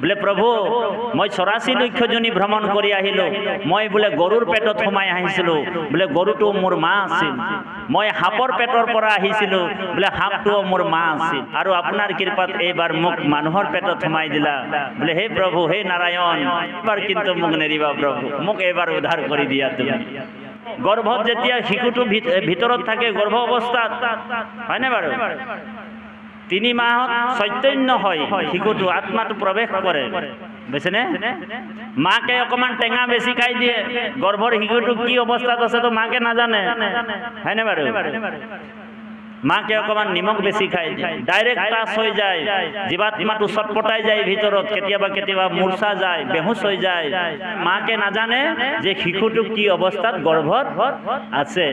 বোলে প্ৰভু মই চৌৰাশী লক্ষ জনী ভ্ৰমণ কৰি আহিলোঁ। মই বোলে গৰুৰ পেটত সোমাই আহিছিলোঁ। বোলে, গৰুটো মোৰ মা আছিল। মই সাপৰ পেটৰ পৰা আহিছিলোঁ। বোলে, সাপটোও মোৰ মা আছিল। আৰু আপোনাৰ কৃপাত এইবাৰ মোক মানুহৰ পেটত সোমাই দিলা। বোলে, হে প্ৰভু, হে নাৰায়ণ, এইবাৰ কিন্তু মোক নেৰিবা প্ৰভু। মোক এইবাৰ উদ্ধাৰ কৰি দিয়া তুমি। গৰ্ভত যেতিয়া শিশুটো ভিত- ভিতৰত থাকে গৰ্ভ অৱস্থাত হয়নে বাৰু? তিনি মাহত চৈতন্য হয়, শিশুটো আত্মাটো প্ৰৱেশ কৰে। বুজিছেনে? মাকে অকণমান টেঙা বেছি খাই দিয়ে, গৰ্ভৰ শিশুটো কি অৱস্থাত আছে তো মাকে নাজানে। হয়নে বাৰু? মাকে অকণমান নিমখ বেছি খাই ডাইৰেক্ট টাচ হৈ যায় জীৱাত্মাটো চটপটাই যায় ভিতৰত, কেতিয়াবা কেতিয়াবা মূৰ্ছা যায়, বেহুচ হৈ যায়। মাকে নাজানে যে শিশুটো কি অৱস্থাত গৰ্ভত আছে।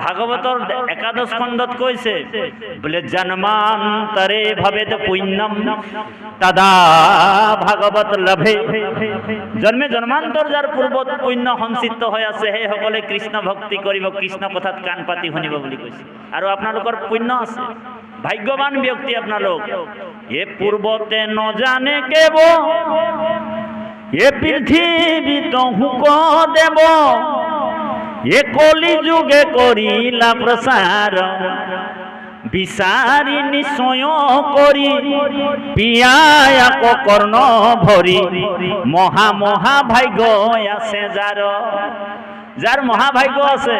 ভাগৱতৰ একাদশ খণ্ডত কৈছে বোলে জন্মান্তৰে ভৱেদ পুণ্যম। তদা ভাগৱত লভে। জন্মে জন্মান্তৰ যাৰ পূৰ্বত পুণ্য সঞ্চিত হৈ আছে সেইসকলে কৃষ্ণ ভক্তি কৰিব কৃষ্ণ কথাত কাণ পাতি শুনিব বুলি কৈছে। আৰু আপোনালোকৰ পুণ্য আছে। ভাগ্যৱান ব্যক্তি আপোনালোক, এ পূৰ্বতে নজানে কেব, এ পৃথিৱীত হুক দেৱ এ কলি যুগে করিলা প্রসার। বিচারি নিশ্চয় করি পিয়াক কর্ণ ভরি। মহা মহা ভাগ্য আছে যার। যাৰ মহাভাগ্য আছে,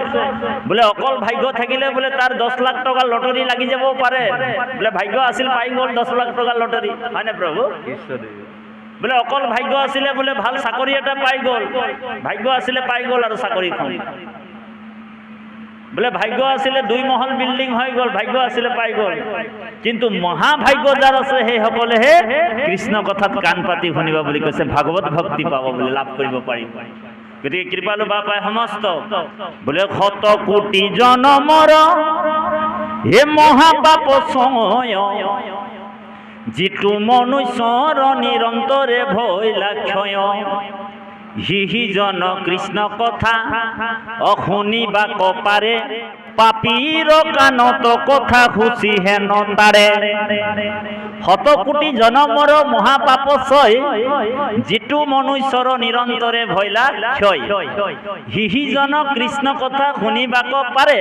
বোলে অকল ভাগ্য থাকিলে বোলে তাৰ দহ লাখ টকা লটাৰী লাগি যাব পাৰে। বোলে ভাগ্য আছিল পাই গ'ল দহ লাখ টকা লটাৰী হয়নে, প্ৰভু? বোলে, অকল ভাগ্য আছিলে বোলে ভালো চাকৰি এটা পাই গ'ল। ভাগ্য আছিলে পাই গ'ল আৰু চাকৰিখন বোলে, ভাগ্য আছিলে দুই মহল বিল্ডিং হৈ গ'ল, ভাগ্য আছিলে পাই গ'ল। কিন্তু মহাভাগ্য যাৰ আছে সেইসকলেহে কৃষ্ণ কথাত কাণ পাতি শুনিব বুলি কৈছে, ভাগৱত ভক্তি পাব বুলি লাভ কৰিব পাৰিব গতিকে কৃপালু বাপাই সমস্ত। বোলে, শত কোটি জনমৰ, হে মহাপাপ যিটো মনুষ্যৰ নিৰন্তৰে ভৈলা ক্ষয়। হিহিজন কৃষ্ণ কথা অশুনিবা কপাৰে পাপীৰ কাণত কথা খুচি হেন তাৰে। শত কোটি জনমৰ মহাপাপ ছয় যিটো মনুষ্যৰ নিৰন্তৰে ভৈলা ক্ষয়। হিহিজন কৃষ্ণ কথা শুনিবাক পাৰে,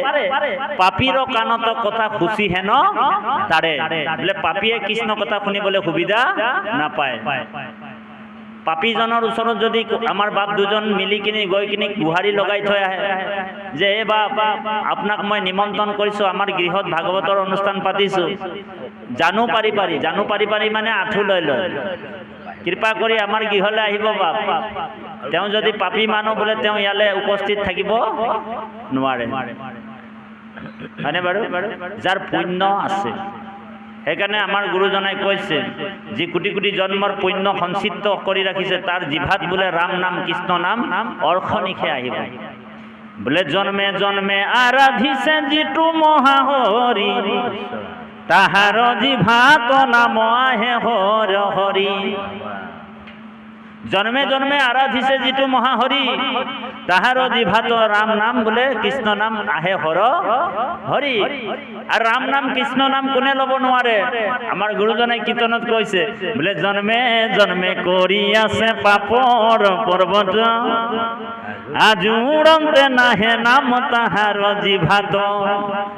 পাপীৰ কাণত কথা খুচি হেন তাৰে। বোলে পাপীয়ে কৃষ্ণ কথা শুনিবলৈ সুবিধা নাপায়। পাপীজনৰ ওচৰত যদি আমাৰ বাপ দুজন মিলি কিনি গৈ কিনি গুহাৰি লগাই থৈ আহে যে এই বাপ আপোনাক মই নিমন্ত্ৰণ কৰিছোঁ আমাৰ গৃহত ভাগৱতৰ অনুষ্ঠান পাতিছোঁ। জানো পাৰি পাৰি জানো পাৰি পাৰি মানে আঁঠু লৈ লয়। কৃপা কৰি আমাৰ গৃহলৈ আহিব বাপ। তেওঁ যদি পাপী মানুহ বোলে তেওঁ ইয়ালৈ উপস্থিত থাকিব নোৱাৰে। হয়নে বাৰু? যাৰ পুণ্য আছে। সেইকাৰণে আমাৰ গুৰুজনাই কৈছে যি কোটি কোটি জন্মৰ পুণ্য সঞ্চিত কৰি ৰাখিছে তাৰ জিভাত বোলে ৰাম নাম কৃষ্ণ নাম অৰ্ষ নিশে আহিব। বোলে জন্মে জন্মে আৰাধিছে যিটো মহাহৰি তাহাৰ জিভাত নাম আহে হৰ হৰি। জন্মে জন্মে আৰাধিছে যিটো মহাহৰি, তাহাৰ জিভাত ৰাম নাম বোলে, কৃষ্ণ নাম আহে হৰ হৰি। আৰু ৰাম নাম, কৃষ্ণ নাম কোনে ল'ব নোৱাৰে? আমাৰ গুৰুজনাই কীৰ্তনত কৈছে, বোলে, জন্মে জন্মে কৰি আছে পাপৰ পৰ্বত। আজোৰন্তে নাহে নাম তাহাৰ জিভাত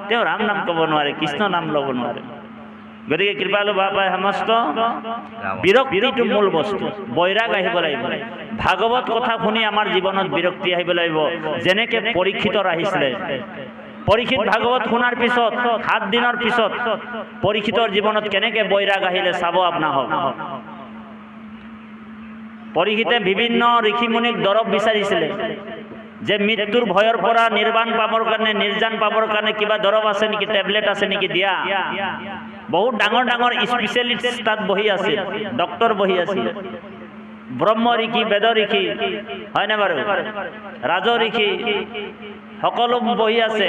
তেওঁ ৰাম নাম ক'ব নোৱাৰে, কৃষ্ণ নাম ল'ব নোৱাৰে। গতিকে কৃপালু বাপাই সমস্ত। বিৰক্তিটো মূল বস্তু। বৈৰাগ আহিব লাগিব। ভাগৱত কথা শুনি আমাৰ জীৱনত বিৰক্তি আহিব লাগিব। যেনেকে পৰীক্ষিতৰ আহিছিলে পৰীক্ষিত ভাগৱত শুনাৰ পিছত, সাত দিনৰ পিছত, পৰীক্ষিতৰ জীৱনত কেনেকে বৈৰাগ আহিলে চাব আপোনাক পৰীক্ষিতে বিভিন্ন ঋষিমুনিক দৰৱ বিচাৰিছিলে। যে মৃত্যুৰ ভয়ৰ পৰা নিৰ্বাণ পাবৰ কাৰণে নিৰ্যান পাবৰ কাৰণে কিবা দৰৱ আছে নেকি, টেবলেট আছে নেকি, দিয়া। বহুত ডাঙৰ ডাঙৰ স্পেচিয়েলিষ্ট তাত বহি আছিল ডক্তৰ বহি আছিল। ব্ৰহ্ম ঋষি, বেদ ঋষি হয়নে বাৰু? ৰাজ ঋষি, সকলো বহি আছে।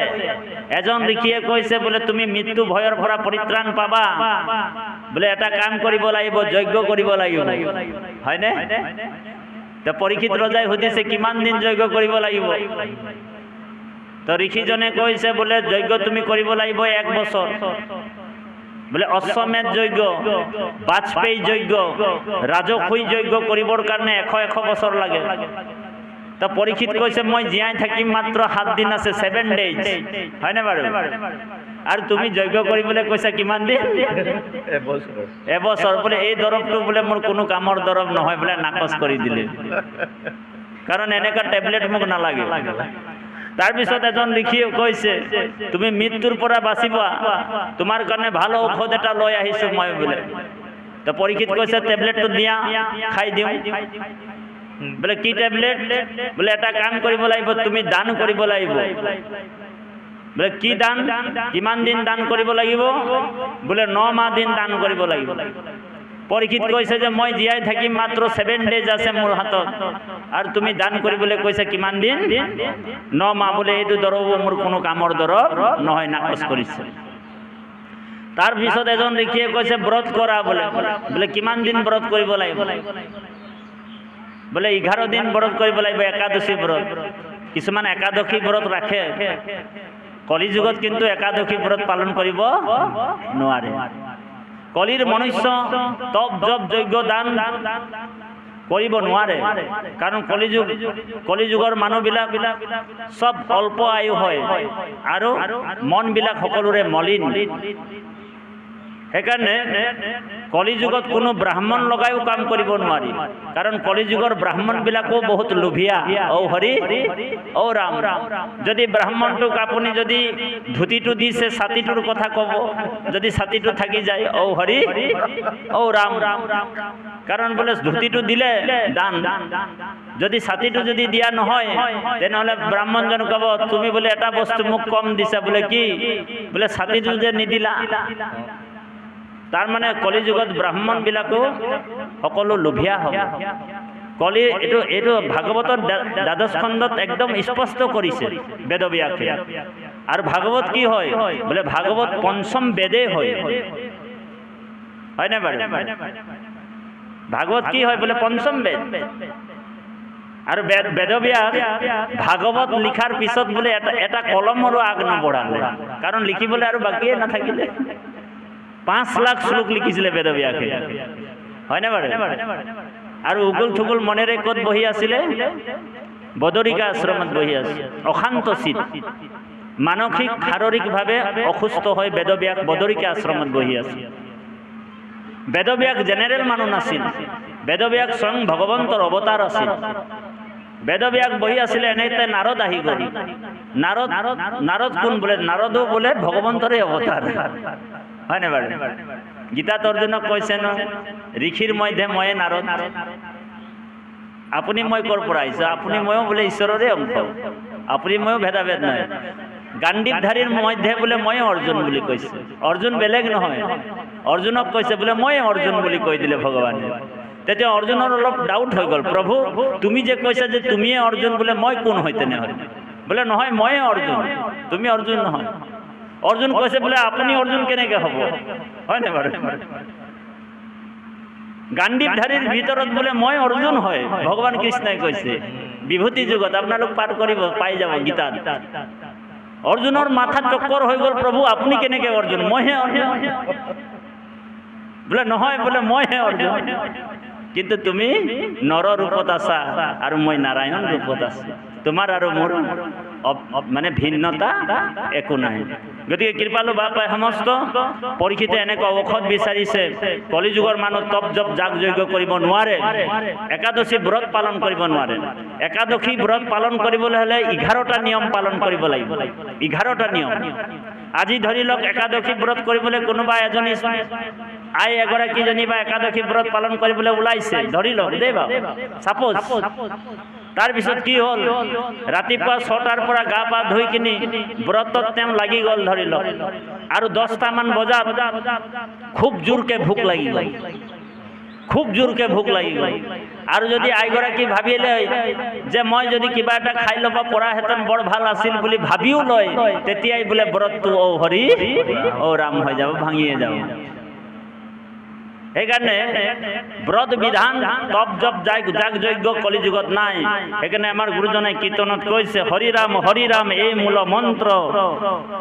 এজন ঋষিয়ে কৈছে বোলে, তুমি মৃত্যু ভয়ৰ পৰা পৰিত্ৰাণ পাবা। বোলে, এটা কাম কৰিব লাগিব, যজ্ঞ কৰিব লাগিব। হয়নে তে পৰীক্ষিত ৰজাই সুধিছে, কিমান দিন যজ্ঞ কৰিব লাগিব? তো ঋষিজনে কৈছে বোলে, যজ্ঞ তুমি কৰিব লাগিব এক বছৰ। বোলে অশ্বমেধ যজ্ঞ বাজপেয়ী যজ্ঞ ৰাজসুই যজ্ঞ কৰিবৰ কাৰণে এশ এশ বছৰ লাগে। তো পৰীক্ষিত কৈছে মই জীয়াই থাকিম মাত্ৰ সাত দিন আছে ছেভেন ডেইজ হয়নে বাৰু? আৰু তুমি যজ্ঞ কৰিবলৈ কৈছা কিমান দিন? এবছৰ। বোলে এই দৰৱটো বোলে মোৰ কোনো কামৰ দৰৱ নহয় বোলে নাকচ কৰি দিলে। কাৰণ এনেকুৱা টেবলেট মোক নালাগে। তাৰপিছত এজন ঋষিয়ে কৈছে, তুমি মৃত্যুৰ পৰা বাচিবা। তোমাৰ কাৰণে ভালো ঔষধ এটা লৈ আহিছোঁ মই বোলে। তো পৰীক্ষিত কৈছে, টেবলেটটো দিয়া, খাই দিওঁ। বোলে, কি টেবলেট? বোলে, এটা কাম কৰিব লাগিব, তুমি দান কৰিব লাগিব। বোলে, কি দান? কিমান দিন দান কৰিব লাগিব? বোলে, ন মাহ দিন দান কৰিব লাগিব। পৰীক্ষিত কৈছে যে মই জীয়াই থাকিম মাত্ৰ ছেভেন ডেজ আছে মোৰ হাতত। আৰু তুমি দান কৰিবলৈ কৈছে কিমান দিন? ন মাহ বোলে এইটো দৰৱ মোৰ কোনো কামৰ দৰৱ নহয়, নাকচ কৰিছে। তাৰপিছত এজন ঋষিয়ে কৈছে ব্ৰত কৰা বোলে। বোলে, কিমান দিন ব্ৰত কৰিব লাগিব? বোলে, এঘাৰ দিন ব্ৰত কৰিব লাগিব, একাদশী ব্ৰত। কিছুমান একাদশী ব্ৰত ৰাখে। কলি যুগত কিন্তু একাদশী ব্ৰত পালন কৰিব নোৱাৰে। কলিৰ মনুষ্য তপ জপ যজ্ঞ দান কৰিব নোৱাৰে। কাৰণ কলিযুগ কলিযুগৰ মানুহবিলাক চব অল্প আয়ু হয় আৰু মনবিলাক সকলোৰে মলিন। সেইকাৰণে কলিযুগত কোনো ব্ৰাহ্মণ লগাইও কাম কৰিব নোৱাৰি। কাৰণ কলিযুগৰ ব্ৰাহ্মণবিলাকো বহুত লোভীয়া। ঔ হৰি, ঔ ৰাম। যদি ব্ৰাহ্মণটোক আপুনি যদি ধুতিটো দিছে, ছাতিটোৰ কথা ক'ব, যদি ছাতিটো থাকি যায়, ঔ হৰি, ঔ ৰাম। কাৰণ বোলে ধুতিটো দিলে দান। যদি ছাতিটো যদি দিয়া নহয়, তেনেহ'লে ব্ৰাহ্মণজন ক'ব, তুমি বোলে এটা বস্তু মোক কম দিছা। বোলে কি? বোলে ছাতিটো যে নিদিলা। তাৰমানে কলিযুগত ব্ৰাহ্মণবিলাকো সকলো লোভীয়া হ'ব। কলি এইটো এইটো ভাগৱতৰ দ্বা- দ্বাদশ খণ্ডত একদম স্পষ্ট কৰিছে বেদব্যাসে। আৰু ভাগৱত কি হয়? বোলে ভাগৱত পঞ্চম বেদে হয়। হয়নে বাৰু? ভাগৱত কি হয়? বোলে পঞ্চম বেদ। আৰু বেদ বেদব্যাস ভাগৱত লিখাৰ পিছত বোলে এটা এটা কলমৰো আগ নবঢ়ালে। কাৰণ লিখিবলৈ আৰু বাকীয়ে নাথাকিলে। পাঁচ লাখ শ্লোক লিখিছিলে বেদব্যাসে। হয়নে বাৰু? আৰু উগুল থুগুল মনেৰে ক'ত বহি আছিলে? বদৰিকা আশ্ৰমত বহি আছে। অশান্ত চিত। মানসিক, শাৰীৰিকভাৱে অসুস্থ হৈ বেদব্যাস বদৰিকা আশ্ৰমত বহি আছে। বেদব্যাস জেনেৰেল মানুহ নাছিল। বেদব্যাস স্বয়ং ভগৱন্তৰ অৱতাৰ আছিল। বেদব্যাস বহি আছিলে এনেতে নাৰদ আহি গ'ল। নাৰদ নাৰদ কোন বোলে? নাৰদো বোলে ভগৱন্তৰে অৱতাৰ। হয়নে বাৰু? গীতাত অৰ্জুনক কৈছে ন ঋষিৰ মধ্যে ময়ে নাৰদ। আপুনি মই ক'ৰ পৰা আহিছোঁ? আপুনি ময়ো বোলে ঈশ্বৰৰে অংশ। আপুনি ময়ো ভেদাভেদ নাই গাণ্ডীপধাৰীৰ মধ্যে বোলে ময়ে অৰ্জুন বুলি কৈছে। অৰ্জুন বেলেগ নহয়। অৰ্জুনক কৈছে বোলে ময়ে অৰ্জুন বুলি কৈ দিলে ভগৱানে। তেতিয়া অৰ্জুনৰ অলপ ডাউট হৈ গ'ল প্ৰভু তুমি যে কৈছা যে তুমিয়ে অৰ্জুন বোলে মই কোন হয় তেনেহ'লে? বোলে নহয় ময়ে অৰ্জুন। তুমি অৰ্জুন নহয়। অৰ্জুন কৈছে বোলে আপুনি অৰ্জুন কেনেকৈ হ'ব? হয়নে বাৰু গাণ্ডীপধাৰীৰ ভিতৰত বোলে মই অৰ্জুন হয়। ভগৱান কৃষ্ণই কৈছে বিভূতি যুগত আপোনালোক পাঠ কৰিব পাই যাব গীতাত অৰ্জুনৰ মাথা চক্কৰ হৈ গ'ল প্ৰভু আপুনি কেনেকৈ অৰ্জুন মইহে অৰ্জুন বোলে নহয় বোলে মইহে অৰ্জুন কিন্তু তুমি নৰ ৰূপত আছা আৰু মই নাৰায়ণ ৰূপত আছোঁ। তোমাৰ আৰু মোৰ মানে ভিন্নতা একো নাই। গতিকে কৃপালু বাপাই সমস্ত। পৰীক্ষিতে এনেকুৱা ঔষধ বিচাৰিছে। কলিযুগৰ মানুহ তপ জপ জাগ যজ্ঞ কৰিব নোৱাৰে। একাদশী ব্ৰত পালন কৰিব নোৱাৰে। একাদশী ব্ৰত পালন কৰিবলৈ হ'লে এঘাৰটা নিয়ম পালন কৰিব লাগিব। এঘাৰটা নিয়ম। আজি ধৰি লওক একাদশী ব্ৰত কৰিবলৈ কোনোবা এজনী আই এগৰাকী যেনিবা একাদশী ব্ৰত পালন কৰিবলৈ ওলাইছে। ধৰি লওক, দেই বাৰু চাপ'জ তাৰপিছত কি হ'ল? ৰাতিপুৱা ছটাৰ পৰা গা পা ধুই কিনি ব্ৰতত তেওঁ লাগি গ'ল ধৰি লওক। আৰু দহটামান বজাত খুব জোৰকে ভোক লাগি গ'ল। খুব জোৰকে ভোক লাগি গ'ল। আৰু যদি আইগৰাকী ভাবিলে যে মই যদি কিবা এটা খাই ল'ব পৰাহেঁতেন বৰ ভালো আছিল বুলি ভাবিও লয়, তেতিয়াই বোলে ব্ৰতটো অ হৰি, অ ৰাম হৈ যাব, ভাঙিয়ে যাব। সেইকাৰণে ব্ৰত বিধান, তপ জপ যাগ যজ্ঞ, কলিযুগত নাই। সেইকাৰণে আমাৰ গুৰুজনে কীৰ্তনত কৈছে হৰিৰাম হৰিৰাম এই মূল মন্ত্ৰ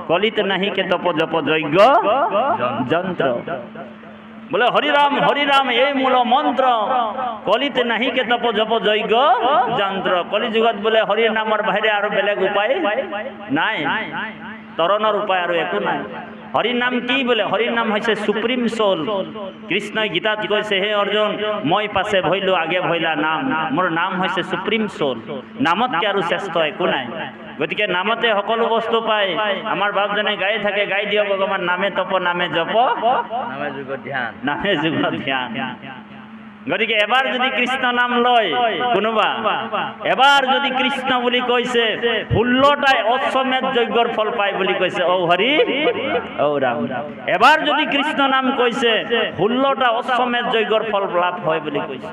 কলিত নাহি কে তপ জপ যজ্ঞ, যন্ত্র। বলে, হরিরাম হরিরাম, এই মূল মন্ত্র। কলিতে নাহি কে তপ জপ যজ্ঞ, যন্ত্র। কলি যুগত বোলে হরি নামৰ বাহিৰে আৰু বেলেগ উপায় নাই। তৰণৰ উপায় আৰু একো নাই। হৰিৰ নাম কি বোলে? হৰিৰ নাম হৈছে সুপ্ৰিম সোল। কৃষ্ণই গীতাত কৈছে হে অর্জুন মই পাছে ভইল আগে ভইলা নাম। মোৰ নাম হৈছে সুপ্ৰিম সোল। নামতকে আৰু শ্ৰেষ্ঠ একো নাই। গতিকে নামতে সকলো বস্তু পায়। আমাৰ বাপজনে গাই থাকে গাই দিয়ক ভগৱান নামে তপ নামে জপ। নামে যুগ ধ্যান। নামে যুগ ধ্যান। গতিকে এবাৰ যদি কৃষ্ণ নাম লয়, কোনোবা এবাৰ যদি কৃষ্ণ বুলি কৈছে, ষোল্লটাই অশ্বমেধ যজ্ঞৰ ফল পায় বুলি কৈছে, ঔ হৰি, ঔ ৰাম। এবাৰ যদি কৃষ্ণ নাম কৈছে, ষোল্লটা অশ্বমেধ যজ্ঞৰ ফল লাভ হয় বুলি কৈছে।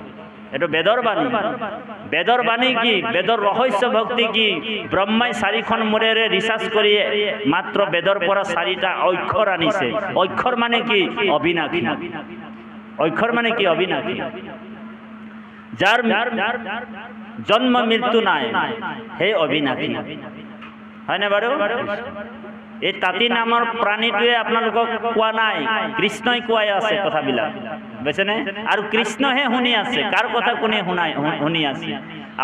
এইটো বেদৰ বাণী। বেদৰ বাণী কি? বেদৰ ৰহস্য ভক্তি কি? ব্ৰহ্মাই চাৰিখন মূৰেৰে ৰিচাৰ্জ কৰি মাত্ৰ বেদৰ পৰা চাৰিটা অক্ষৰ আনিছে। অক্ষৰ মানে কি? অবিনাশী। অক্ষৰ মানে কি অবিনাশী? যাৰ জন্ম মৃত্যু নাই সেই অবিনাশী। হয়নে বাৰু? এই তাঁতী নামৰ প্ৰাণীটোৱে আপোনালোকক কোৱা নাই, কৃষ্ণই কোৱাই আছে কথাবিলাক। বুজিছেনে? আৰু কৃষ্ণহে শুনি আছে, কাৰ কথা কোনে শুনাই, শুনি আছে?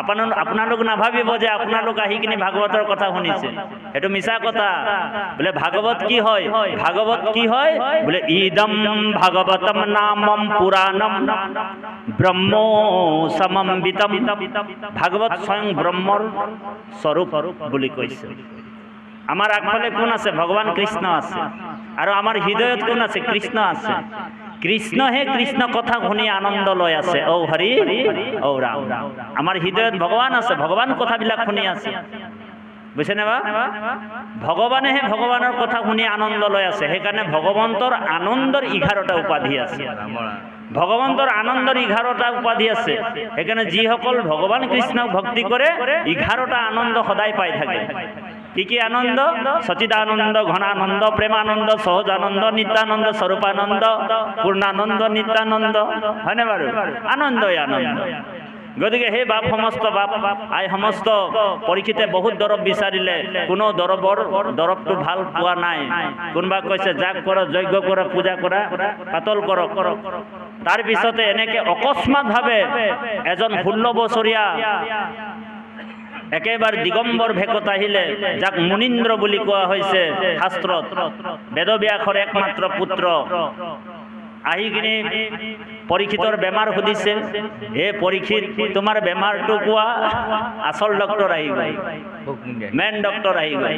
আপোনালোক আপোনালোক নাভাবিব যে আপোনালোক আহি কিনে ভাগৱতৰ কথা শুনিছে। সেইটো মিছা কথা। বোলে, ভাগৱত কি হয়? ভাগৱত কি হয়? বোলে, ইদম ভাগৱতম নামম পুৰাণম ব্ৰহ্ম সমম্বিতম ভাগৱত স্বয়ং ব্ৰহ্মৰ স্বৰূপ বুলি কৈছে। আমাৰ আগফালে কোন আছে? ভগৱান কৃষ্ণ আছে। আৰু আমাৰ হৃদয়ত কোন আছে? কৃষ্ণ আছে। কৃষ্ণহে কৃষ্ণ কথা শুনি আনন্দ লৈ আছে। ঔ হৰি, ঔ ৰাম। আমাৰ হৃদয়ত ভগৱান আছে, ভগৱান কথাবিলাক শুনি আছে। বুজিছেনে বা ভগৱানেহে ভগৱানৰ কথা শুনি আনন্দ লৈ আছে। সেইকাৰণে ভগৱন্তৰ আনন্দৰ এঘাৰটা উপাধি আছে। ভগৱন্তৰ আনন্দৰ এঘাৰটা উপাধি আছে। সেইকাৰণে যিসকল ভগৱান কৃষ্ণক ভক্তি কৰে, এঘাৰটা আনন্দ সদায় পাই থাকে। কি কি আনন্দ? সচিদানন্দ, ঘনানন্দ প্ৰেমানন্দ সহজানন্দ, নিত্যানন্দ স্বৰূপানন্দ পূৰ্ণানন্দ নিত্যানন্দ। হয়নে বাৰু? আনন্দই আনন্দ। গতিকে সেই বাপ সমস্ত বাপ, আই সমস্ত পৰীক্ষিতে বহুত দৰৱ বিচাৰিলে। কোনো দৰৱৰ, দৰৱটো ভালো পোৱা নাই। কোনোবা কৈছে যাগ কৰ, যজ্ঞ কৰ, পূজা কৰা, পাতল কৰক। তাৰপিছতে এনেকে অকস্মাতভাৱে এজন ষোল্ল বছৰীয়া একেবাৰে দিগম্বৰ ভেকত আহিলে যাক মুনীন্দ্ৰ বুলি কোৱা হৈছে শাস্ত্ৰত। বেদব্যাসৰ একমাত্ৰ পুত্ৰ। আহি কিনে পৰীক্ষিতৰ বেমাৰ সুধিছে, হে পৰীক্ষিত, তোমাৰ বেমাৰটো কোৱা? আচল ডক্তৰ আহি মুণ্ডিয়াই মেইন ডক্তৰ আহি গ'ল।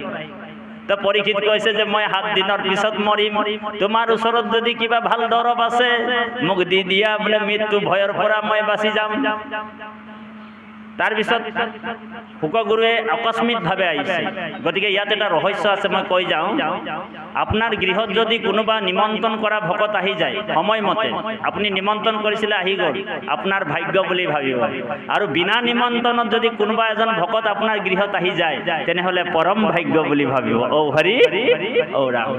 তো পৰীক্ষিত কৈছে যে, মই সাত দিনৰ পিছত মৰিম। তোমাৰ ওচৰত যদি কিবা ভালো দৰৱ আছে, মোক দি দিয়া, বোলে মৃত্যু ভয়ৰ পৰা মই বাচি যাম। তাৰপিছত শুকগুৰুৱে আকস্মিকভাৱে আহিছে। গতিকে ইয়াত এটা ৰহস্য আছে মই কৈ যাওঁ। আপোনাৰ গৃহত যদি কোনোবা নিমন্ত্ৰণ কৰা ভকত আহি যায় সময়মতে আপুনি নিমন্ত্ৰণ কৰিছিলে আহি গ'ল। আপোনাৰ ভাগ্য বুলি ভাবিব। আৰু বিনা নিমন্ত্ৰণত যদি কোনোবা এজন ভকত আপোনাৰ গৃহত আহি যায় তেনেহ'লে পৰম ভাগ্য বুলি ভাবিব। ঔ হৰি ঔ ৰাম।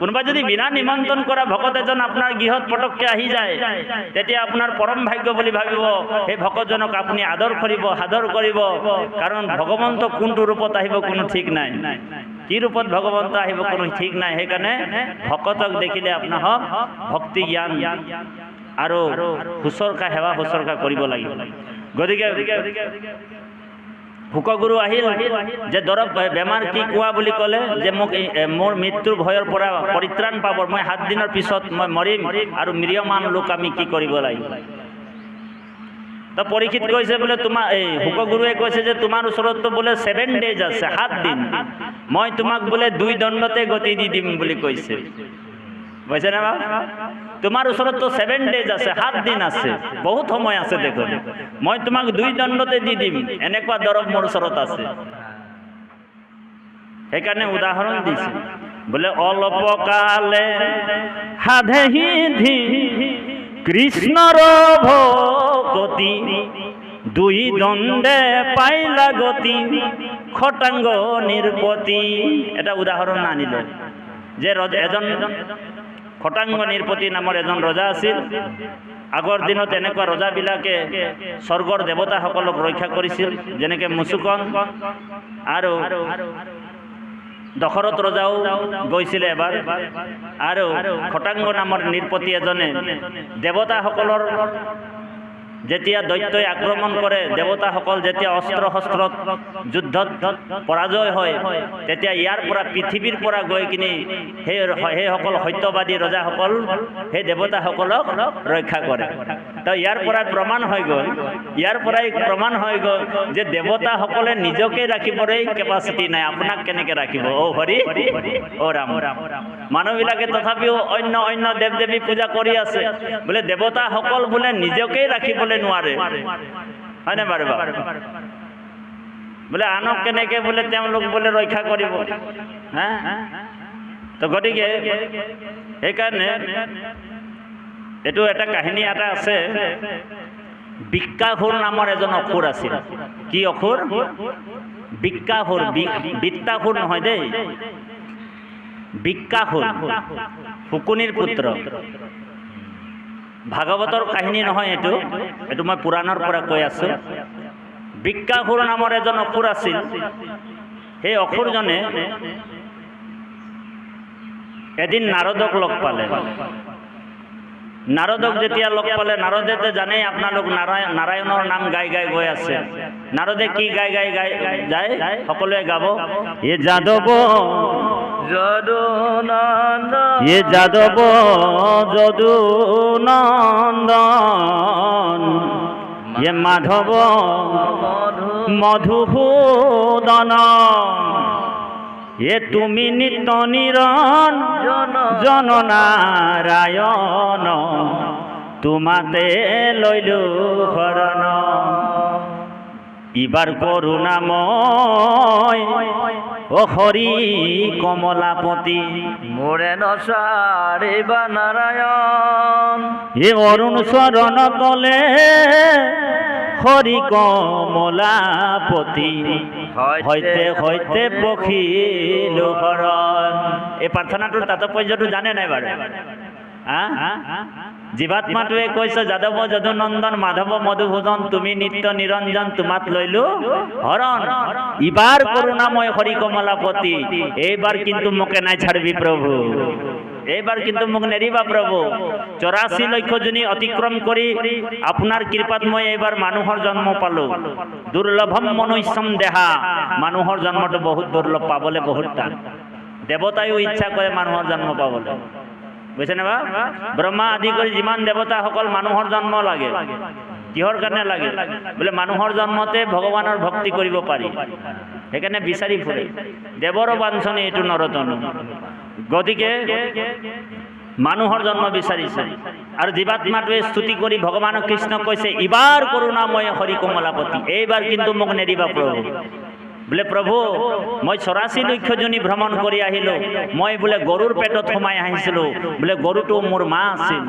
কোনোবা যদি বিনা নিমন্ত্ৰণ কৰা ভকত এজন আপোনাৰ গৃহত পটককৈ আহি যায় তেতিয়া আপোনাৰ পৰম ভাগ্য বুলি ভাবিব সেই ভকতজনক আপুনি আদৰ কৰিব সাদৰ কৰিব কাৰণ ভগৱন্ত কোনটো ৰূপত আহিব কোনো ঠিক নাই। কি ৰূপত ভগৱন্ত আহিব কোনো ঠিক নাই সেইকাৰণে ভকতক দেখিলে আপোনাক ভক্তি জ্ঞান আৰু শুশ্ৰূষা সেৱা শুশ্ৰূষা কৰিব লাগিব। গতিকে শুকগুৰু আহিল যে দৰৱ বেমাৰ কি কোৱা বুলি ক'লে যে মোক মোৰ মৃত্যুৰ ভয়ৰ পৰা পৰিত্ৰাণ পাব। মই সাত দিনৰ পিছত মই মৰিম আৰু মিৰিয়মান লোক আমি কি কৰিব লাগিব? তো পৰীক্ষিত কৈছে বোলে তোমাৰ এই শুকগুৰুৱে কৈছে যে, তোমাৰ ওচৰততো বোলে ছেভেন ডেজ আছে, সাত দিন। মই তোমাক বোলে দুই দণ্ডতে গতি দি দিম বুলি কৈছে। বুজিছে নে বাৰু তোমাৰ ওচৰততো ছেভেন ডেজ আছে, সাত দিন আছে, বহুত সময় আছে দেখোন। মই তোমাক দুই দণ্ডতে দি দিম, এনেকুৱা দৰৱ মোৰ ওচৰত আছে। সেইকাৰণে উদাহৰণ দিছে, বোলে অলপ কালে সাধে সিদ্ধি কৃষ্ণৰ ভকতি, দুই দণ্ডে পাইলা গতি খটাংগ নিৰ্পতি এটা উদাহৰণ আনিলে, যে এজন খটাংগ নিৰপতি নামৰ এজন ৰজা আছিল। আগৰ দিনত এনেকুৱা ৰজাবিলাকে স্বৰ্গৰ দেৱতাসকলক ৰক্ষা কৰিছিল যেনেকৈ মুচুকন আৰু দশৰথ ৰজাও গৈছিলে এবাৰ। আৰু খটাংগ নামৰ নিৰপতি এজনে দেৱতাসকলৰ যেতিয়া দৈত্যই আক্ৰমণ কৰে দেৱতাসকল যেতিয়া অস্ত্ৰ শস্ত্ৰত যুদ্ধত পৰাজয় হয় তেতিয়া ইয়াৰ পৰা পৃথিৱীৰ পৰা গৈ কিনি সেই সেইসকল সত্যবাদী ৰজাসকল সেই দেৱতাসকলক ৰক্ষা কৰে। তো ইয়াৰ পৰাই প্ৰমাণ হৈ গ'ল ইয়াৰ পৰাই প্ৰমাণ হৈ গ'ল যে দেৱতাসকলে নিজকে ৰাখিবলৈ কেপাচিটি নাই আপোনাক কেনেকৈ ৰাখিব? অ হৰি অ ৰাম। মানুহবিলাকে তথাপিও অন্য অন্য দেৱ দেৱী পূজা কৰি আছে। বোলে দেৱতাসকল বোলে নিজকেই ৰাখিবলৈ নোৱাৰে হয়নে বাৰু বাৰু বোলে, আনক কেনেকে? বোলে তেওঁলোক বোলে ৰক্ষা কৰিব হা তো গতিকে, সেইকাৰণে এইটো এটা কাহিনী এটা আছে। বিক্কাসুৰ নামৰ এজন অসুৰ আছিল। কি অসুৰ? বিক্কাসুৰ বিত্তাসুৰ নহয় দেই। বিক্কাসুৰ শুকুনিৰ পুত্ৰ। ভাগৱতৰ কাহিনী নহয় এইটো। এইটো মই পুৰাণৰ পৰা কৈ আছোঁ। বিক্কাসুৰ নামৰ এজন অসুৰ আছিল। সেই অসুৰজনে এদিন নাৰদক লগ পালে। নাৰদক যেতিয়া লগ পালে নাৰদেতে জানেই আপোনালোক নাৰায়ণ নাৰায়ণৰ নাম গাই গাই গৈ আছে। নাৰদে কি গাই গাই গাই যায়? সকলোৱে গাব। এ যাদৱ এ যাদৱ যদু নন্দন এ মাধৱ মধু এ তুমি নিত্য নিৰণ জন জননাৰায়ণ তোমাতে লৈলো শৰণ ইবাৰ করুণাময় ও হরি কমলাপতি। মোরে নসারিবা নারায়ণ। এ অরুণ শরণ তলে হরি কমলাপতি। হইতে হইতে পখিল শৰণ এই প্ৰাৰ্থনাটোৰ তাৎপৰ্যটো জানে নাই বাৰু জীৱাত্মাটোৱে কৈছে, যাদৱ, যদু নন্দন, মাধৱ, মধুসূদন, তুমি নিত্য নিৰঞ্জন, তোমাত লৈলো হৰণ। ইবাৰ করুণাময় হৰি কমলাপতি এইবাৰ কিন্তু মোকে নাই ছাড়বি প্রভু এইবাৰ কিন্তু মোক নেৰিবা প্ৰভু। চৌৰাশী লক্ষ জনী অতিক্ৰম কৰি আপোনাৰ কৃপাত মই এইবাৰ মানুহৰ জন্ম পালো। দুৰ্লভম মনুষ্যম দেহা, মানুহৰ জন্মটো বহুত দুৰ্লভ, পাবলৈ বহুত টান। দেৱতায়ো ইচ্ছা কৰে মানুহৰ জন্ম পাবলৈ। বুজিছেনে বা ব্ৰহ্মা আদি কৰি যিমান দেৱতাসকল মানুহৰ জন্ম লাগে, কিহৰ কাৰণে লাগে? বোলে মানুহৰ জন্মতে ভগৱানৰ ভক্তি কৰিব পাৰি। সেইকাৰণে বিচাৰি ফুৰে, দেৱৰ বাঞ্ছনী এইটো নৰতনু। গতিকে মানুহৰ জন্ম বিচাৰিছে। আৰু জীৱাত্মাটোৱে স্তুতি কৰি ভগৱান কৃষ্ণ কৈছে, ইবাৰ কৰোণাময় হৰি কমলাপতি, এইবাৰ কিন্তু মোক নেৰিবা প্ৰভু। বোলে প্ৰভু মই চৌৰাশী লক্ষ জনী ভ্ৰমণ কৰি আহিলোঁ। মই বোলে গৰুৰ পেটত সোমাই আহিছিলোঁ। বোলে গৰুটো মোৰ মা আছিল।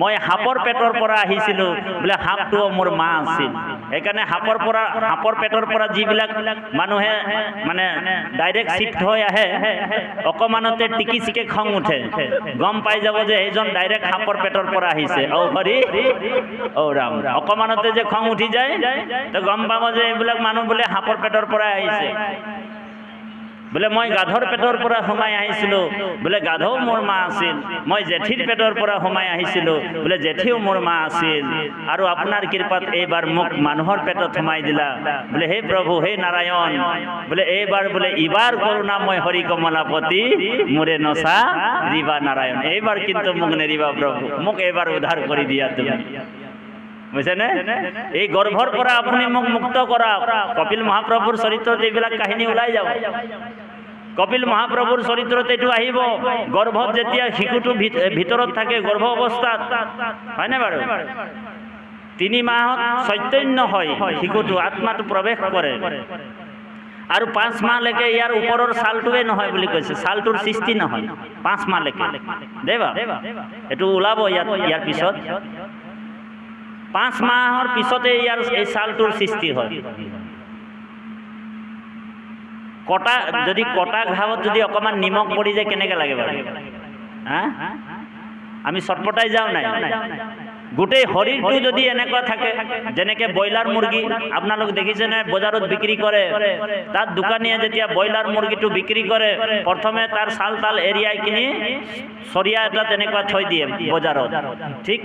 মই সাপৰ পেটৰ পৰা আহিছিলোঁ বোলে সাপটোও মোৰ মা আছিল। সেইকাৰণে সাপৰ পৰা সাপৰ পেটৰ পৰা যিবিলাক মানুহে মানে ডাইৰেক্ট চিফ্ট হৈ আহে অকণমানতে টিকিচিকে খং উঠে। গম পাই যাব যে এইজন ডাইৰেক্ট সাপৰ পেটৰ পৰা আহিছে। ঔ হৰি ঔ ৰাম। অকণমানতে যে খং উঠি যায় তো গম পাব যে এইবিলাক মানুহ বোলে সাপৰ পেটৰ পৰা আহিছে। বোলে, মই গাধৰ পেটৰ পৰা সোমাই আহিছিলোঁ। বোলে, গাধও মোৰ মা আছিল। মই জেঠীৰ পেটৰ পৰা সোমাই আহিছিলোঁ। বোলে, জেঠীও মোৰ মা আছিল। আৰু আপোনাৰ কৃপাত এইবাৰ মোক মানুহৰ পেটত সোমাই দিলা। বোলে, হে প্ৰভু, হে নাৰায়ণ। বোলে, এইবাৰ বোলে, ইবাৰ কৰোণা মই হৰি কমলাপতি মোৰে নচা দিবা নাৰায়ণ। এইবাৰ কিন্তু মোক নেৰিবা, প্ৰভু। মোক এইবাৰ উদ্ধাৰ কৰি দিয়া তুমি। বুজিছেনে? এই গৰ্ভৰ পৰা আপুনি মোক মুক্ত কৰা কপিল মহাপ্ৰভুৰ চৰিত্ৰত এইবিলাক কাহিনী ওলাই যাব। কপিল মহাপ্ৰভুৰ চৰিত্ৰত এইটো আহিব। গৰ্ভত যেতিয়া শিশুটো ভিত- ভিতৰত থাকে গৰ্ভ অৱস্থাত। হয়নে বাৰু? তিনি মাহত চৈতন্য হয় শিশুটো আত্মাটো প্ৰৱেশ কৰে। আৰু পাঁচ মাহলৈকে ইয়াৰ ওপৰৰ ছালটোৱে নহয় বুলি কৈছে। ছালটোৰ সৃষ্টি নহয়। পাঁচ মাহলৈকে। দেৱা এইটো ওলাব ইয়াত ইয়াৰ পিছত। পাঁচ মাহৰ পিছতে ইয়াৰ এই ছালটোৰ সৃষ্টি হয়। কটা যদি কটা ঘাৱত যদি অকণমান নিমখ পৰি যায় কেনেকৈ লাগে বাৰু? হা? আমি চটপটাই যাওঁ নাই? গোটেই শৰীৰটো যদি এনেকুৱা থাকে যেনেকে ব্ৰইলাৰ মুৰ্গী আপোনালোক দেখিছেনে বজাৰত বিক্ৰী কৰে তাত দোকানীয়ে যেতিয়া ব্ৰইলাৰ মুৰ্গীটো বিক্ৰী কৰে প্ৰথমে তাৰ ছাল তাল এৰিয়াই কিনি চৰিয়া এটা তেনেকুৱা থৈ দিয়ে বজাৰত ঠিক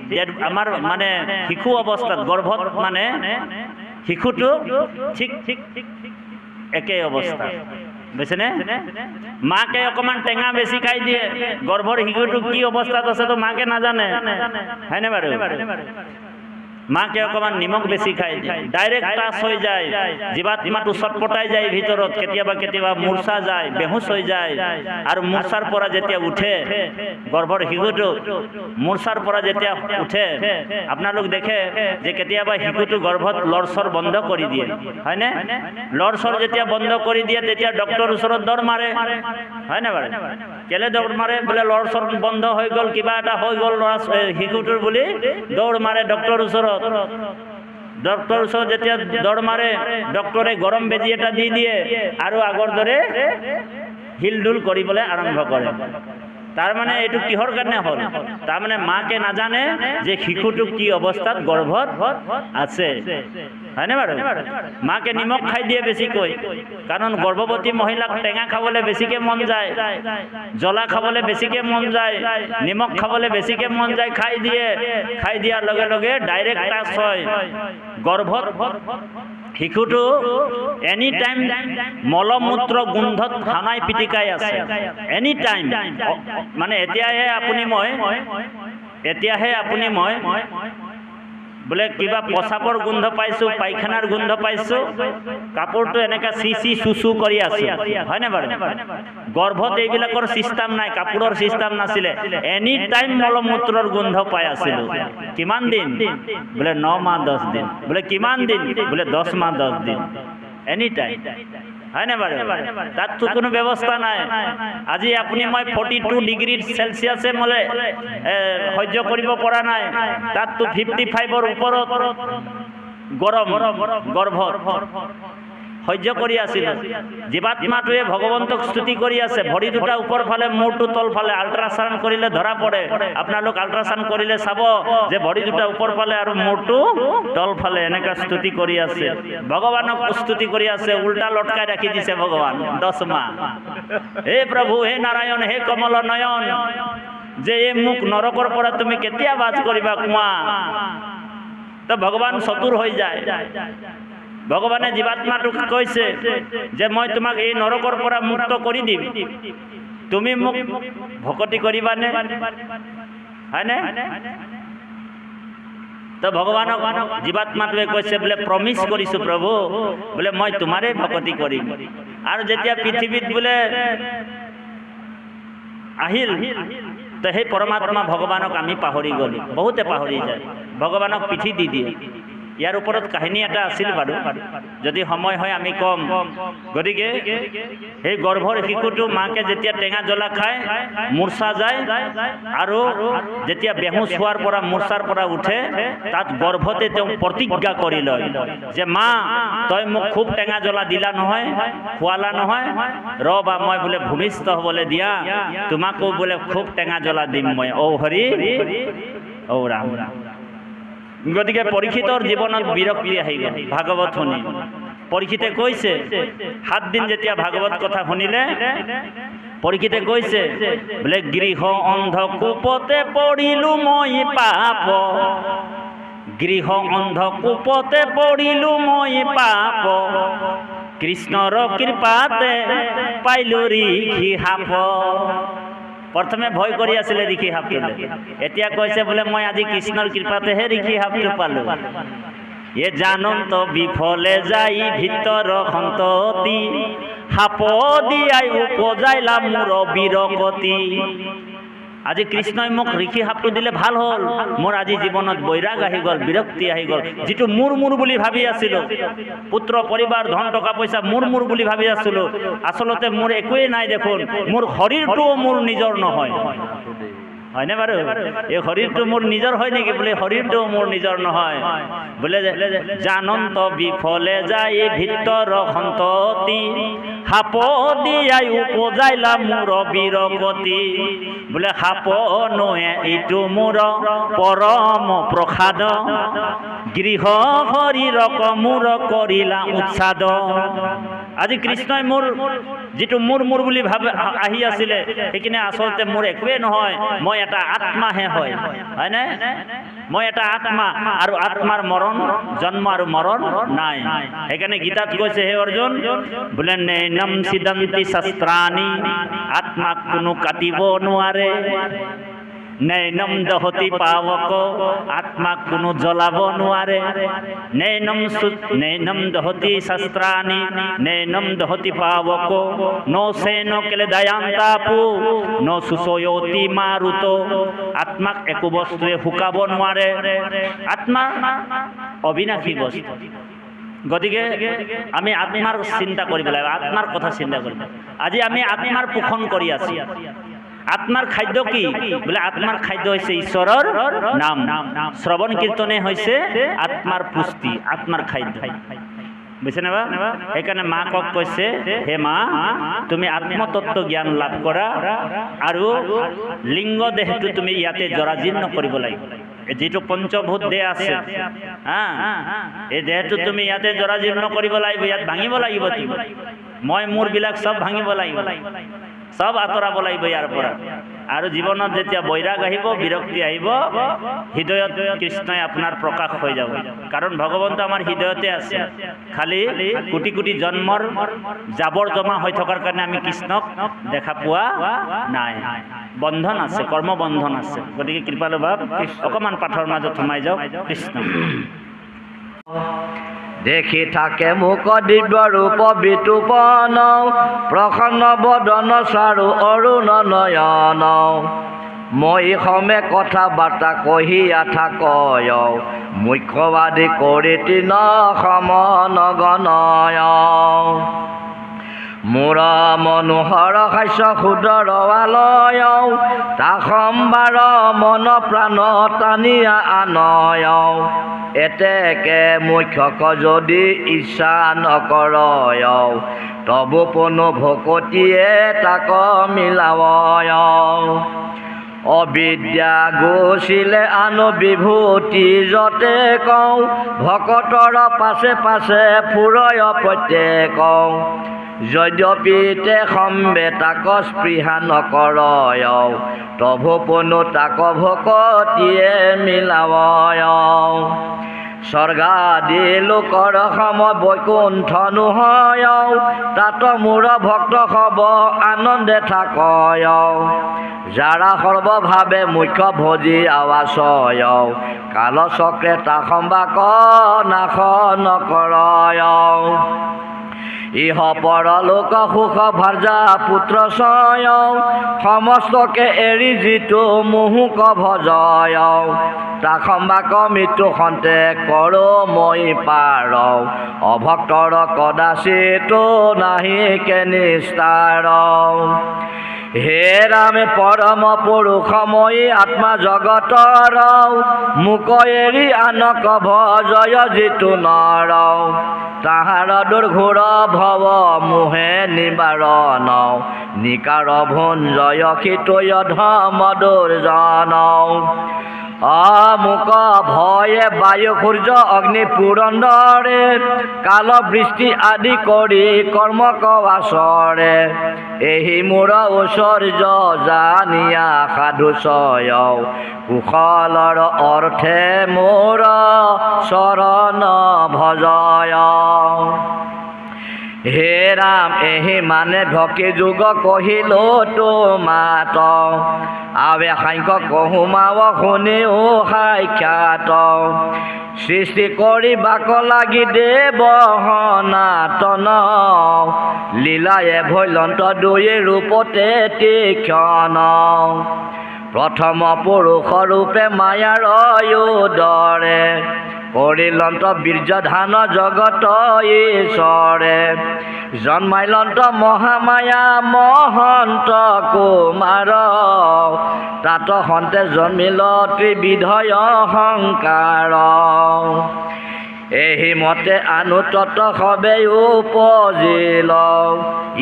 আমাৰ মানে শিশু অৱস্থাত গৰ্ভত মানে শিশুটো ঠিক ঠিক একেই অৱস্থা বুজিছেনে মাকে অকণমান টেঙা বেছি খাই দিয়ে গৰ্ভৰ শিশুটো কি অৱস্থাত আছে তো মাকে নাজানে? হয়নে বাৰু? মাকে অকণমান নিমখ বেছি খাই ডাইৰেক্ট টাচ হৈ যায়। জীৱাত্মাটো চটপটাই যায় ভিতৰত। কেতিয়াবা কেতিয়াবা মূৰ্ছা যায় বেহুচ হৈ যায়। আৰু মূৰ্ছাৰ পৰা যেতিয়া উঠে গৰ্ভৰ শিশুটো মূৰ্ছাৰ পৰা যেতিয়া উঠে আপোনালোক দেখে যে কেতিয়াবা শিশুটো গৰ্ভত লৰচৰ বন্ধ কৰি দিয়ে। হয়নে? লৰচৰ যেতিয়া বন্ধ কৰি দিয়ে তেতিয়া ডক্টৰ ওচৰত দৰ মাৰে। হয়নে বাৰু? কেলে দৌৰ মাৰে? বোলে লৰচৰ বন্ধ হৈ গ'ল কিবা এটা হৈ গ'ল ল'ৰা শিশুটোৰ বুলি দৌৰ মাৰে ডক্টৰ ওচৰত। ডক্টৰ ওচৰত যেতিয়া দৌড় মাৰে, ডক্টৰে গৰম বেজী এটা দি দিয়ে, আৰু আগৰ দৰে হিলডুল কৰিবলৈ আৰম্ভ কৰে। তাৰমানে এইটো কিহৰ কাৰণে হ'ল? তাৰমানে মাকে নাজানে যে শিশুটো কি অৱস্থাত গৰ্ভত আছে। হয়নে বাৰু? মাকে নিমখ খাই দিয়ে বেছিকৈ, কাৰণ গৰ্ভৱতী মহিলাক টেঙা খাবলৈ বেছিকৈ মন যায়, জ্বলা খাবলৈ বেছিকৈ মন যায়, নিমখ খাবলৈ বেছিকৈ মন যায়, খাই দিয়ে। খাই দিয়াৰ লগে লগে ডাইৰেক্ট টাচ হয়। গৰ্ভত শিশুটো এনি টাইম মলমূত্ৰ গোন্ধত খানাই পিটিকাই আছে। এনি টাইম মানে এতিয়াহে আপুনি মই এতিয়াহে আপুনি মই বোলে, কিবা প্ৰস্ৰাৱৰ গোন্ধ পাইছোঁ, পায়খানাৰ গোন্ধ পাইছোঁ, কাপোৰটো এনেকৈ চি চি চুচু কৰি আছোঁ। হয়নে বাৰু? গৰ্ভত এইবিলাকৰ চিষ্টেম নাই, কাপোৰৰ চিষ্টেম নাছিলে। এনি টাইম মলমূত্ৰৰ গোন্ধ পাই আছিলোঁ। কিমান দিন? বোলে, ন মাহ, দহ দিন। বোলে, কিমান দিন? বোলে, দহ মাহ, দহ দিন। এনি টাইম হয়নে বাৰু? তাততো কোনো ব্যৱস্থা নাই। আজি আপুনি মই ফৰ্টি টু ডিগ্ৰী চেলচিয়াছে মোলে এ, সহ্য কৰিব পৰা নাই। তাততো ফিফটি ফাইভৰ ওপৰত গৰম গৰ্ভত। সহ্য কৰি আছিলোঁ। জীৱাত্মাটোৱে ভগৱন্তক স্তুতি কৰি আছে, ভৰি দুটা ওপৰ ফালে, মূৰটো তল ফালে, আল্ট্ৰাচাউণ্ড কৰিলে ধৰা পৰে। আপোনালোক আল্ট্ৰাচাউণ্ড কৰিলে চাব যে ভৰি দুটা ওপৰ ফালে আৰু মূৰটো তল ফালে এনেকুৱা স্তুতি কৰি আছে। ভগৱানক স্তুতি কৰি আছে, উল্টা লটকাই ৰাখি দিছে ভগৱান দহ মাহ হে প্ৰভু, হে নাৰায়ণ, হে কমল নয়ন, যে এই মোক নৰকৰ পৰা তুমি কেতিয়া বাজ কৰিবা কোৱা? তো ভগৱান চতুৰ হৈ যায়। ভগৱানে জীৱাত্মাটোক কৈছে যে মই তোমাক এই নৰকৰ পৰা মুক্ত কৰি দিম। তুমি মোক ভকতি কৰিবানে? হয়নে? তো ভগৱানক জীৱাত্মাটোৱে কৈছে বোলে প্ৰমিছ কৰিছোঁ প্ৰভু, বোলে মই তোমাৰেই ভকতি কৰিম। আৰু যেতিয়া পৃথিৱীত বোলে আহিল, তো সেই পৰমাত্মা ভগৱানক আমি পাহৰি গ'লো। বহুতে পাহৰি যায়। ভগৱানক পিঠি দি দিয়ে। ইয়াৰ ওপৰত কাহিনী এটা আছিল বাৰু। যদি সময় হয়, আমি কম। গতিকে, সেই গৰ্ভৰ শিশুটো মাকে যেতিয়া টেঙা জ্বলা খায়, মূৰ্ছা যায় আৰু যেতিয়া বেহুচ হোৱাৰ পৰা, মূৰ্ছাৰ পৰা উঠে, তাত গৰ্ভতে তেওঁ প্ৰতিজ্ঞা কৰি লয় যে, মা, তই মোক খুব টেঙা জ্বলা দিলা নহয়, খোৱালা নহয়। ৰ বা মই বোলে ভূমিষ্ঠ হ'বলৈ দিয়া। তোমাকো বোলে খুব টেঙা জ্বলা দিম মই। ঔ হৰি, ঔ ৰাম। গতিকে পৰীক্ষিতৰ জীৱনত বিৰক্তি আহি ভাগৱত শুনি। পৰীক্ষিতে কৈছে, সাত দিন যেতিয়া ভাগৱত কথা শুনিলে, পৰীক্ষিতে কৈছে, বোলে গৃহ অন্ধ কোপতে পৰিলো মই পাপ। গৃহ অন্ধ কোপতে পৰিলো মই পাপ। কৃষ্ণৰ কৃপাতে পাইলো ঋষি সাপ। প্ৰথমে ভয় কৰি আছিলে ঋষি সাপটোলৈ এতিয়া কৈছে বোলে, মই আজি কৃষ্ণৰ কৃপাতেহে ঋষি সাপটো পালোঁ। এ জানন্ত বিফলে যাই ভিতর সন্ততি। সাপ দিয়াই উপজাইলা মোৰ বীৰগতি। আজি কৃষ্ণই মোক ঋষি সাপটো দিলে ভালো হ'ল। মোৰ আজি জীৱনত বৈৰাগ আহি গ'ল, বিৰক্তি আহি গ'ল। যিটো মোৰ মোৰ বুলি ভাবি আছিলোঁ, পুত্ৰ, পৰিবাৰ, ধন, টকা, পইচা মোৰ মোৰ বুলি ভাবি আছিলোঁ, আচলতে মোৰ একোৱেই নাই দেখোন। মোৰ শৰীৰটোও মোৰ নিজৰ নহয়। হয়নে বাৰু? এই শৰীৰটো মোৰ নিজৰ হয় নেকি বোলে? শৰীৰটো মোৰ নিজৰ নহয়। বোলে জানন্ত বিফলে যায় ভিতৰ সন্ততি। সাপ দিয়াই উপজাইলা মোৰ বীৰগতি। বোলে সাপ নয়ে এইটো মোৰ পৰম প্ৰসাদ। গৃহ শৰীৰক মোৰ কৰিলা উৎসাদ। আজি কৃষ্ণই মোৰ যিটো মোৰ মোৰ বুলি ভাবে আহি আছিলে সেইখিনি আচলতে মোৰ একোৱেই নহয়। মই এটা আত্মাহে হয়। হয়নে? মই এটা আত্মা আৰু আত্মাৰ মৰণ জন্ম আৰু মৰণ নাই। সেইকাৰণে গীতাত কৈছে হে অৰ্জুন বোলে নৈনম সিদন্তি শাস্ত্ৰাণী আত্মাক কোনো কাটিব নোৱাৰে। নৈনম দহতি পাৱক, আত্মাক কোনো জ্বলাব নোৱাৰে। নৈনম নৈনম দহতি শাস্ত্ৰাণী নৈনম দহতি পাৱক। ন সেন কেলে দয়ান্তাপু, ন সুচয়তি মাৰুত। আত্মাক একো বস্তুৱে শুকাব নোৱাৰে। আত্মা অবিনাশী বস্তু। গতিকে আমি আত্মাৰ চিন্তা কৰিব লাগিব, আত্মাৰ কথা চিন্তা কৰিব। আজি আমি আত্মাৰ পোষণ কৰি আছো। আত্মাৰ খাদ্য কি? বোলে আত্মাৰ খাদ্য হৈছে ঈশ্বৰৰ নাম। শ্ৰৱণ কীৰ্তনে হৈছে আত্মাৰ পুষ্টি আত্মাৰ খাদ্য। বুজিছেনে বা? সেইকাৰণে মাকক কৈছে হে মা, তুমি আত্মতত্ত্ব জ্ঞান লাভ কৰা আৰু লিংগ দেহটো তুমি ইয়াতে জৰাজীৰ্ণ কৰিব লাগিব। যিটো পঞ্চভূত দেহ আছে, হা, এই দেহটো তুমি ইয়াতে জৰাজীৰ্ণ কৰিব লাগিব, ইয়াত ভাঙিব লাগিব তুমি। মই, মোৰবিলাক চব ভাঙিব লাগিব। চব আঁতৰাব লাগিব ইয়াৰ পৰা। আৰু জীৱনত যেতিয়া বৈৰাগ আহিব, বিৰক্তি আহিব, হৃদয়ত কৃষ্ণই আপোনাৰ প্ৰকাশ হৈ যাব। কাৰণ ভগৱন্ত আমাৰ হৃদয়তে আছে। খালি কোটি কোটি জন্মৰ জাবৰ জমা হৈ থকাৰ কাৰণে আমি কৃষ্ণক দেখা পোৱা নাই। বন্ধন আছে কৰ্ম বন্ধন আছে। গতিকে কৃপালু ভাৱ, অকণমান পাঠৰ মাজত সোমাই যাওক, কৃষ্ণ। দেখি থাকে মোক দিব্য ৰূপ বিতুপন প্ৰসন্ন বদন চাৰু অৰুণ নয়ন মই সমে কথা বাৰ্তা কহিয়া থাকয় মুখ্যবাদী কৰি তিন সমন গণয় মোৰ মনোহৰ হাস্য সুদৰ আলয় তা সম্বাৰ মন প্ৰাণ টানিয়া আনয় এতেকে মুখ্যক যদি ইচ্ছা নকৰয় তবু পুনু ভকতিয়ে তাক মিলাৱয় অবিদ্যা গৈছিলে আনো বিভূতি যতে কওঁ ভকতৰ পাছে পাছে ফুৰয় প্ৰত্যেক যদ্যপি তে সম্বে তাক স্পৃহা নকৰয় তভু পুনু তাক ভকতিয়ে মিলাৱয় স্বৰ্গাদি লোকৰ সম বৈকুণ্ঠ নোহয় তাত মোৰ ভক্ত হব আনন্দে থাকয় যাৰা সৰ্বভাৱে মুখ্য ভোজি আৱাচয় কাল চক্ৰে তা সম্বাক নাশ নকৰয় ইহ পরলোক সুখ ভাৰ্যা পুত্ৰ স্বয়ং, সমস্তকে এৰি যিটো মুহুক ভজয়। তা সম্বাক মৃত্যু সন্তে কৰো মই পাৰ। অভক্তৰ কদাচিত নাহি কে নিস্তাৰ। হে রামে পৰম পুরুষময়ী আত্মা জগতৰ মোক এৰি আনক ভজয় যিটো নৰ তাহাৰ দুৰ্ঘোৰ ভৱ মোহে নিবাৰণ নিকাৰ ভুঞ্জয় খিতয় ধম দুৰ্জন অমুক ভয়ে বায়ু সূৰ্য অগ্নি পুৰন্দৰে কাল বৃষ্টি আদি কৰি কৰ্ম কৱাচৰে এহি মোৰ ঐশ্বৰ্য জানিয়া সাধু চয় কুশলৰ অৰ্থে মোৰ চৰণ ভজয়। হে ৰাম এহি মানে ভক্তি যোগ কহিলো তো মাত আবে সাংখ্য কহুমাৱ শুনিও সাক্ষাত সৃষ্টি কৰি বাক লাগি দেৱ সনাতন। লীলায়ে ভৈলন্ত দুয়ে ৰূপতে তীক্ষণ। প্ৰথম পুৰুষ ৰূপে মায়াৰ দৰে। কৰিলন্ত বীর্যধান জগত ঈশ্বরে। জন্মাইলন্ত মহামায়া মহন্ত কুমাৰ তাত সন্তে জন্মিল ত্ৰিবিধয় অহংকাৰ এই মতে আনুতত সবে উপজিল।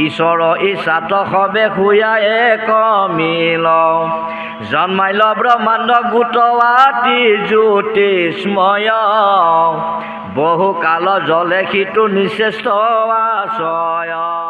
ঈশ্বৰ ইচ্ছাত সবে শুয়ায়ে কমিল জন্মাইল ব্ৰহ্মাণ্ড গোটৱাতি জ্যোতিষ্ময়। বহু কাল জলে সিটো নিশ্চেষ্ট আশ্ৰয়।